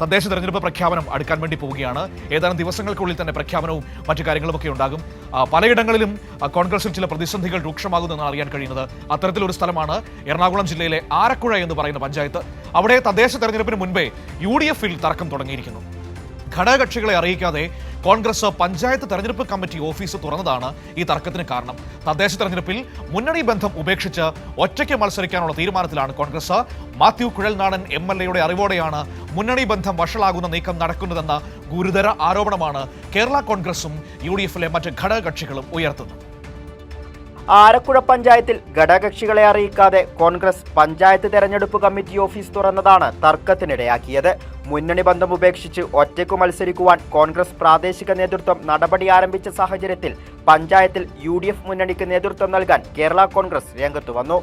തദ്ദേശ തെരഞ്ഞെടുപ്പ് പ്രഖ്യാപനം അടുക്കാൻ വേണ്ടി പോവുകയാണ്. ഏതാനും ദിവസങ്ങൾക്കുള്ളിൽ തന്നെ പ്രഖ്യാപനവും മറ്റു കാര്യങ്ങളുമൊക്കെ ഉണ്ടാകും. പലയിടങ്ങളിലും കോൺഗ്രസിൽ ചില പ്രതിസന്ധികൾ രൂക്ഷമാകുമെന്നാണ് അറിയാൻ കഴിയുന്നത്. അത്തരത്തിലൊരു സ്ഥലമാണ് എറണാകുളം ജില്ലയിലെ ആരക്കുഴ എന്ന് പറയുന്ന പഞ്ചായത്ത്. അവിടെ തദ്ദേശ തെരഞ്ഞെടുപ്പിന് മുൻപേ യു ഡി എഫിൽ തർക്കം തുടങ്ങിയിരിക്കുന്നു. ഘടകകക്ഷികളെ അറിയിക്കാതെ കോൺഗ്രസ് പഞ്ചായത്ത് തെരഞ്ഞെടുപ്പ് കമ്മിറ്റി ഓഫീസ് തുറന്നതാണ് ഈ തർക്കത്തിന് കാരണം. തദ്ദേശ തെരഞ്ഞെടുപ്പിൽ മുന്നണി ബന്ധം ഉപേക്ഷിച്ച് ഒറ്റയ്ക്ക് മത്സരിക്കാനുള്ള തീരുമാനത്തിലാണ് കോൺഗ്രസ്. മാത്യു കുഴൽനാടൻ എം എൽ എയുടെ അറിവോടെയാണ് മുന്നണി ബന്ധം വഷളാകുന്ന നീക്കം നടക്കുന്നതെന്ന ഗുരുതര ആരോപണമാണ് കേരള കോൺഗ്രസും യു ഡി എഫിലെ മറ്റ് ഘടകകക്ഷികളും ഉയർത്തുന്നത്. ആരക്കുഴ പഞ്ചായത്തിൽ ഘടകകക്ഷികളെ അറിയിക്കാതെ കോൺഗ്രസ് പഞ്ചായത്ത് തെരഞ്ഞെടുപ്പ് കമ്മിറ്റി ഓഫീസ് തുറന്നതാണ് തർക്കത്തിനിടയാക്കിയത്. മുന്നണി ബന്ധം ഉപേക്ഷിച്ച് ഒറ്റയ്ക്കു മത്സരിക്കുവാൻ കോൺഗ്രസ് പ്രാദേശിക നേതൃത്വം നടപടി ആരംഭിച്ച സാഹചര്യത്തിൽ പഞ്ചായത്തിൽ യു ഡി എഫ് മുന്നണിക്ക് നേതൃത്വം നൽകാൻ കേരള കോൺഗ്രസ് രംഗത്തു വന്നു.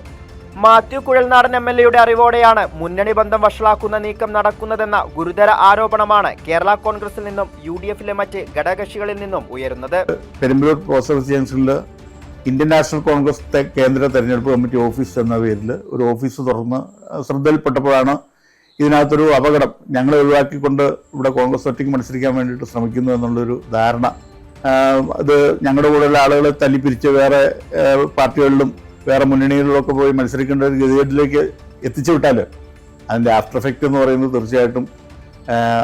മാത്യു കുഴൽനാടൻ എം എൽ എയുടെ അറിവോടെയാണ് മുന്നണി ബന്ധം വഷളാക്കുന്ന നീക്കം നടക്കുന്നതെന്ന ഗുരുതര ആരോപണമാണ് കേരള കോൺഗ്രസിൽ നിന്നും യു ഡി എഫിലെ മറ്റ് ഘടകകക്ഷികളിൽ നിന്നും ഉയരുന്നത്. ഇന്ത്യൻ നാഷണൽ കോൺഗ്രസ് കേന്ദ്ര തെരഞ്ഞെടുപ്പ് കമ്മിറ്റി ഓഫീസ് എന്ന പേരിൽ ഒരു ഓഫീസ് തുറന്ന് ശ്രദ്ധയിൽപ്പെട്ടപ്പോഴാണ് ഇതിനകത്തൊരു അപകടം ഞങ്ങളെ ഒഴിവാക്കിക്കൊണ്ട് ഇവിടെ കോൺഗ്രസ് ഒറ്റയ്ക്ക് മത്സരിക്കാൻ വേണ്ടിയിട്ട് ശ്രമിക്കുന്നു എന്നുള്ളൊരു ധാരണ. അത് ഞങ്ങളുടെ കൂടെയുള്ള ആളുകളെ തല്ലിപ്പിരിച്ച് വേറെ പാർട്ടികളിലും വേറെ മുന്നണികളിലൊക്കെ പോയി മത്സരിക്കേണ്ട ഒരു ഗതികേട്ടിലേക്ക് എത്തിച്ചു വിട്ടാൽ അതിന്റെ ആഫ്റ്റർ എഫക്റ്റ് എന്ന് പറയുന്നത് തീർച്ചയായിട്ടും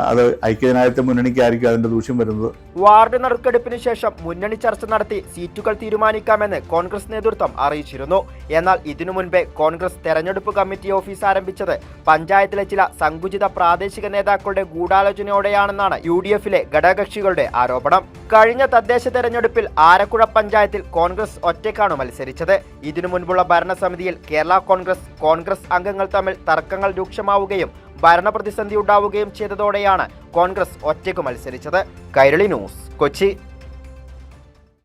അത് ഐക്യജനാധിപത്യ മുന്നണിക്കായിരിക്കും അതിന്റെ ദൂഷ്യം വരുന്നത്. വാർഡ് നറുക്കെടുപ്പിന് ശേഷം മുന്നണി ചർച്ച നടത്തി സീറ്റുകൾ തീരുമാനിക്കാമെന്ന് കോൺഗ്രസ് നേതൃത്വം അറിയിച്ചിരുന്നു. എന്നാൽ ഇതിനു മുൻപേ കോൺഗ്രസ് തെരഞ്ഞെടുപ്പ് കമ്മിറ്റി ഓഫീസ് ആരംഭിച്ചത് പഞ്ചായത്തിലെ ചില സങ്കുചിത പ്രാദേശിക നേതാക്കളുടെ ഗൂഢാലോചനയോടെയാണെന്നാണ് യു ഡി എഫിലെ ഘടകകക്ഷികളുടെ ആരോപണം. കഴിഞ്ഞ തദ്ദേശ തെരഞ്ഞെടുപ്പിൽ ആരക്കുഴ പഞ്ചായത്തിൽ കോൺഗ്രസ് ഒറ്റയ്ക്കാണ് മത്സരിച്ചത്. ഇതിനു മുൻപുള്ള ഭരണസമിതിയിൽ കേരള കോൺഗ്രസ് കോൺഗ്രസ് അംഗങ്ങൾ തമ്മിൽ തർക്കങ്ങൾ രൂക്ഷമാവുകയും ഭരണപ്രതിസന്ധി ഉണ്ടാവുകയും ചെയ്തതോടെയാണ് കോൺഗ്രസ് ഒറ്റയ്ക്ക് മത്സരിച്ചത്. കൈരളി ന്യൂസ് കൊച്ചി.